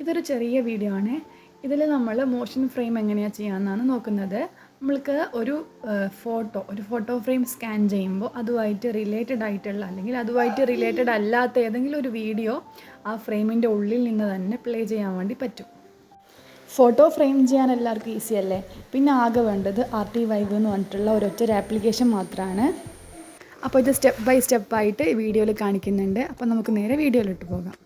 ഇതൊരു ചെറിയ വീഡിയോ ആണ്. ഇതിൽ നമ്മൾ മോഷൻ ഫ്രെയിം എങ്ങനെയാണ് ചെയ്യാമെന്നാണ് നോക്കുന്നത്. നമ്മൾക്ക് ഒരു ഫോട്ടോ ഒരു ഫോട്ടോ ഫ്രെയിം സ്കാൻ ചെയ്യുമ്പോൾ അതുമായിട്ട് റിലേറ്റഡ് ആയിട്ടുള്ള അല്ലെങ്കിൽ അതുമായിട്ട് റിലേറ്റഡ് അല്ലാത്ത ഏതെങ്കിലും ഒരു വീഡിയോ ആ ഫ്രെയിമിന്റെ ഉള്ളിൽ നിന്ന് തന്നെ പ്ലേ ചെയ്യാൻ വേണ്ടി പറ്റും. ഫോട്ടോ ഫ്രെയിം ചെയ്യാൻ എല്ലാവർക്കും ഈസി അല്ലേ? പിന്നെ ആകെ വേണ്ടത് ആർ ടി വൈവ് എന്ന് പറഞ്ഞിട്ടുള്ള ഒരൊറ്റ ഒരു ആപ്ലിക്കേഷൻ മാത്രമാണ് അപ്പോൾ ഇത് സ്റ്റെപ്പ് ബൈ സ്റ്റെപ്പായിട്ട് വീഡിയോയിൽ കാണിക്കുന്നുണ്ട്. അപ്പോൾ നമുക്ക് നേരെ വീഡിയോയിലിട്ട് പോകാം.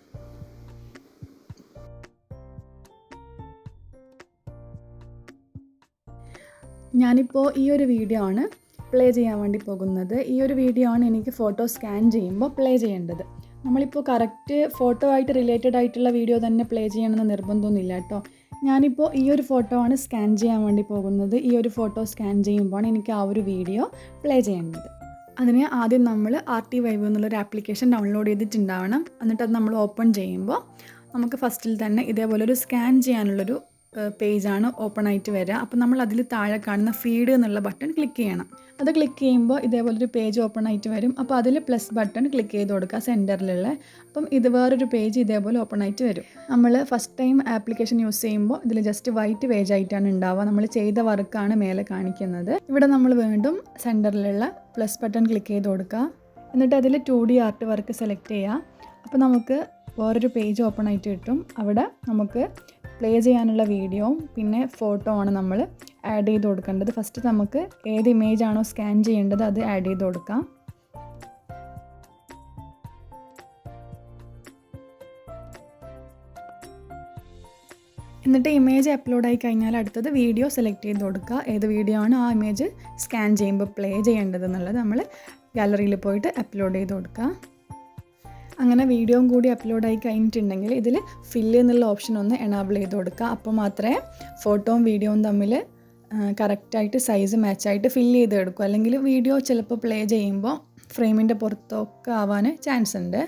ഞാനിപ്പോൾ ഈ ഒരു വീഡിയോ ആണ് പ്ലേ ചെയ്യാൻ വേണ്ടി പോകുന്നത്. ഈ ഒരു വീഡിയോ ആണ് എനിക്ക് ഫോട്ടോ സ്കാൻ ചെയ്യുമ്പോൾ പ്ലേ ചെയ്യേണ്ടത്. നമ്മളിപ്പോൾ കറക്റ്റ് ഫോട്ടോ ആയിട്ട് റിലേറ്റഡ് ആയിട്ടുള്ള വീഡിയോ തന്നെ പ്ലേ ചെയ്യണമെന്ന് നിർബന്ധമൊന്നുമില്ല കേട്ടോ. ഞാനിപ്പോൾ ഈ ഒരു ഫോട്ടോ ആണ് സ്കാൻ ചെയ്യാൻ വേണ്ടി പോകുന്നത്. ഈ ഒരു ഫോട്ടോ സ്കാൻ ചെയ്യുമ്പോൾ എനിക്ക് ആ ഒരു വീഡിയോ പ്ലേ ചെയ്യേണ്ടത്. അതിന് ആദ്യം നമ്മൾ ആർ ടി വൈവ് എന്നുള്ളൊരു ആപ്ലിക്കേഷൻ ഡൗൺലോഡ് ചെയ്തിട്ടുണ്ടാവണം. എന്നിട്ട് അത് നമ്മൾ ഓപ്പൺ ചെയ്യുമ്പോൾ നമുക്ക് ഫസ്റ്റിൽ തന്നെ ഇതേപോലെ ഒരു സ്കാൻ ചെയ്യാനുള്ളൊരു പേജാണ് ഓപ്പൺ ആയിട്ട് വരിക അപ്പോൾ നമ്മൾ അതിൽ താഴെ കാണുന്ന ഫീഡ് എന്നുള്ള ബട്ടൺ ക്ലിക്ക് ചെയ്യണം. അത് ക്ലിക്ക് ചെയ്യുമ്പോൾ ഇതേപോലൊരു പേജ് ഓപ്പൺ ആയിട്ട് വരും. അപ്പോൾ അതിൽ പ്ലസ് ബട്ടൺ ക്ലിക്ക് ചെയ്ത് കൊടുക്കുക സെന്ററിലുള്ള അപ്പം ഇത് വേറൊരു പേജ് ഇതേപോലെ ഓപ്പൺ ആയിട്ട് വരും. നമ്മൾ ഫസ്റ്റ് ടൈം ആപ്ലിക്കേഷൻ യൂസ് ചെയ്യുമ്പോൾ ഇതിൽ ജസ്റ്റ് വൈറ്റ് പേജ് ആയിട്ടാണ് ഉണ്ടാവുക. നമ്മൾ ചെയ്ത വർക്കാണ് മേലെ കാണിക്കുന്നത്. ഇവിടെ നമ്മൾ വീണ്ടും സെന്ററിലുള്ള പ്ലസ് ബട്ടൺ ക്ലിക്ക് ചെയ്ത് കൊടുക്കുക എന്നിട്ട് അതിൽ two D art work select ചെയ്യുക അപ്പോൾ നമുക്ക് വേറൊരു പേജ് ഓപ്പൺ ആയിട്ട് കിട്ടും. അവിടെ നമുക്ക് പ്ലേ ചെയ്യാനുള്ള വീഡിയോ പിന്നെ ഫോട്ടോ ആണ് നമ്മൾ ആഡ് ചെയ്ത് കൊടുക്കേണ്ടത്. ഫസ്റ്റ് നമുക്ക് ഏത് ഇമേജ് ആണോ സ്കാൻ ചെയ്യേണ്ടത് അത് ആഡ് ചെയ്ത് കൊടുക്കാം. എന്നിട്ട് ഇമേജ് അപ്ലോഡ് ആയി കഴിഞ്ഞാൽ അടുത്തത് വീഡിയോ സെലക്ട് ചെയ്ത് കൊടുക്കുക. ഏത് വീഡിയോ ആണ് ആ ഇമേജ് സ്കാൻ ചെയ്യുമ്പോൾ പ്ലേ ചെയ്യേണ്ടത് എന്നുള്ളത് നമ്മൾ ഗാലറിയിൽ പോയിട്ട് അപ്ലോഡ് ചെയ്ത് കൊടുക്കുക. അങ്ങനെ വീഡിയോയും കൂടി അപ്ലോഡായി കഴിഞ്ഞിട്ടുണ്ടെങ്കിൽ ഇതിൽ ഫില്ല് എന്നുള്ള ഓപ്ഷൻ ഒന്ന് എണാബിൾ ചെയ്ത് കൊടുക്കുക. അപ്പോൾ മാത്രമേ ഫോട്ടോയും വീഡിയോയും തമ്മിൽ കറക്റ്റായിട്ട് സൈസ് മാച്ചായിട്ട് ഫില്ല് ചെയ്ത് എടുക്കും. അല്ലെങ്കിൽ വീഡിയോ ചിലപ്പോൾ പ്ലേ ചെയ്യുമ്പോൾ ഫ്രെയിമിന്റെ പുറത്തൊക്കെ ആവാൻ ചാൻസ് ഉണ്ട്.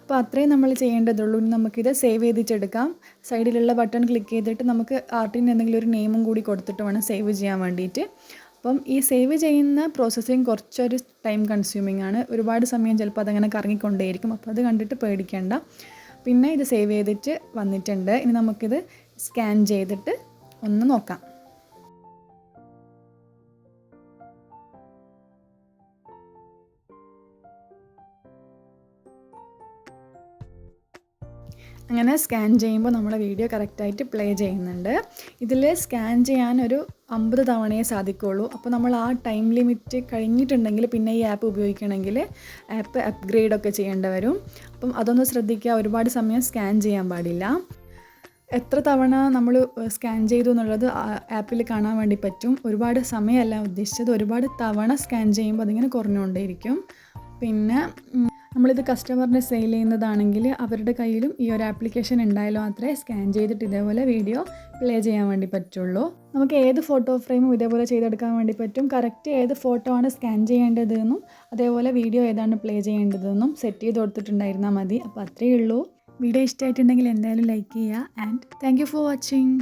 അപ്പോൾ അത്രയും നമ്മൾ ചെയ്യേണ്ടതുള്ളൂ. നമുക്കിത് സേവ് ചെയ്തിട്ടെടുക്കാം. സൈഡിലുള്ള ബട്ടൺ ക്ലിക്ക് ചെയ്തിട്ട് നമുക്ക് ആർട്ടിന് എന്തെങ്കിലും ഒരു നെയിമും കൂടി കൊടുത്തിട്ട് വേണം സേവ് ചെയ്യാൻ വേണ്ടിയിട്ട്. അപ്പം ഈ സേവ് ചെയ്യുന്ന പ്രോസസ്സിങ് കുറച്ചൊരു ടൈം കൺസ്യൂമിങ് ആണ്. ഒരുപാട് സമയം ചിലപ്പോൾ അതങ്ങനെ കറങ്ങിക്കൊണ്ടേയിരിക്കും. അപ്പോൾ അത് കണ്ടിട്ട് പേടിക്കേണ്ട. പിന്നെ ഇത് സേവ് ചെയ്തിട്ട് വന്നിട്ടുണ്ട്. ഇനി നമുക്കിത് സ്കാൻ ചെയ്തിട്ട് ഒന്ന് നോക്കാം. അങ്ങനെ സ്കാൻ ചെയ്യുമ്പോൾ നമ്മുടെ വീഡിയോ കറക്റ്റായിട്ട് പ്ലേ ചെയ്യുന്നുണ്ട്. ഇതിൽ സ്കാൻ ചെയ്യാൻ ഒരു അമ്പത് തവണയേ സാധിക്കുള്ളൂ. അപ്പോൾ നമ്മൾ ആ ടൈം ലിമിറ്റ് കഴിഞ്ഞിട്ടുണ്ടെങ്കിൽ പിന്നെ ഈ ആപ്പ് ഉപയോഗിക്കണമെങ്കിൽ ആപ്പ് അപ്ഗ്രേഡൊക്കെ ചെയ്യേണ്ടി വരും. അപ്പം അതൊന്ന് ശ്രദ്ധിക്കുക. ഒരുപാട് സമയം സ്കാൻ ചെയ്യാൻ പാടില്ല. എത്ര തവണ നമ്മൾ സ്കാൻ ചെയ്തു എന്നുള്ളത് ആപ്പിൽ കാണാൻ വേണ്ടി പറ്റും. ഒരുപാട് സമയമല്ല ഉദ്ദേശിച്ചത്. ഒരുപാട് തവണ സ്കാൻ ചെയ്യുമ്പോൾ അതിങ്ങനെ കുറഞ്ഞുകൊണ്ടേയിരിക്കും. പിന്നെ നമ്മളിത് കസ്റ്റമറിനെ സെയിൽ ചെയ്യുന്നതാണെങ്കിൽ അവരുടെ കയ്യിലും ഈ ഒരു ആപ്ലിക്കേഷൻ ഉണ്ടായാലും മാത്രമേ സ്കാൻ ചെയ്തിട്ട് ഇതേപോലെ വീഡിയോ പ്ലേ ചെയ്യാൻ വേണ്ടി പറ്റുള്ളൂ. നമുക്ക് ഏത് ഫോട്ടോ ഫ്രെയിമും ഇതേപോലെ ചെയ്തെടുക്കാൻ വേണ്ടി പറ്റും. കറക്റ്റ് ഏത് ഫോട്ടോ ആണ് സ്കാൻ ചെയ്യേണ്ടതെന്നും അതേപോലെ വീഡിയോ ഏതാണ് പ്ലേ ചെയ്യേണ്ടതെന്നും സെറ്റ് ചെയ്ത് കൊടുത്തിട്ടുണ്ടായിരുന്നാൽ മതി. അപ്പോൾ അത്രയേ ഉള്ളൂ. വീഡിയോ ഇഷ്ടമായിട്ടുണ്ടെങ്കിൽ എന്തായാലും ലൈക്ക് ചെയ്യുക. And thank for watching